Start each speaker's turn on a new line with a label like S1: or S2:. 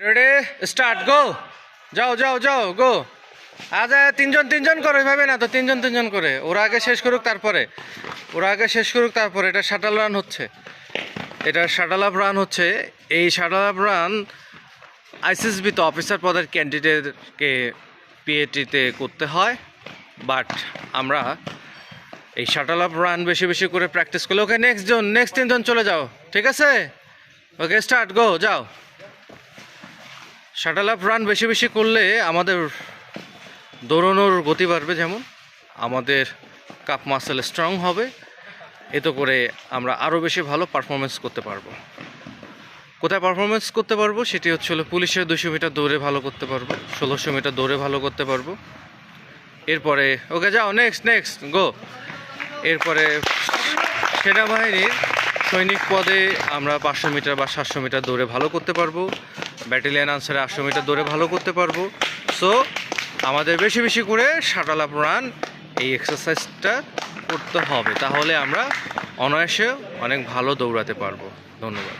S1: Ready start গো যাও যাও যাও গো আজ তিনজন তিনজন করে ওইভাবে না তো, তিনজন তিনজন করে। ওরা আগে শেষ করুক, তারপরে। ওরা আগে শেষ করুক, তারপরে। এটা শাটাল রান হচ্ছে। এটা শাটাল আপ রান হচ্ছে। এই শাটাল আপ রান আইসিএসবিতে অফিসার পদের ক্যান্ডিডেটকে পিএটিতে করতে হয়। বাট আমরা এই শাটাল আপ রান বেশি বেশি করে প্র্যাকটিস করলে। ওকে নেক্সট জন নেক্সট তিনজন চলে যাও। ঠিক আছে? ওকে স্টার্ট গো যাও। শাটাল আপ রান বেশি বেশি করলে আমাদের দৌড়ানোর গতি বাড়বে যেমন, আমাদের কাপ মাসেল স্ট্রং হবে, এতে করে আমরা আরও বেশি ভালো পারফরমেন্স করতে পারব। কোথায় পারফরমেন্স করতে পারব? সেটি হচ্ছে হলো পুলিশের দুশো মিটার দৌড়ে ভালো করতে পারব, ষোলোশো মিটার দৌড়ে ভালো করতে পারব। এরপরে ওকে যাও নেক্সট নেক্সট গো এরপরে, সেনাবাহিনীর সৈনিক পদে আমরা পাঁচশো মিটার বা সাতশো মিটার দৌড়ে ভালো করতে পারব। ব্যাটালিয়ান আনসারে আটশো মিটার দৌড়ে ভালো করতে পারব। সো আমাদের বেশি বেশি করে শাটাল আপ রান এই এক্সারসাইজটা করতে হবে। তাহলে আমরা অনায়াসে অনেক ভালো দৌড়াতে পারব। ধন্যবাদ।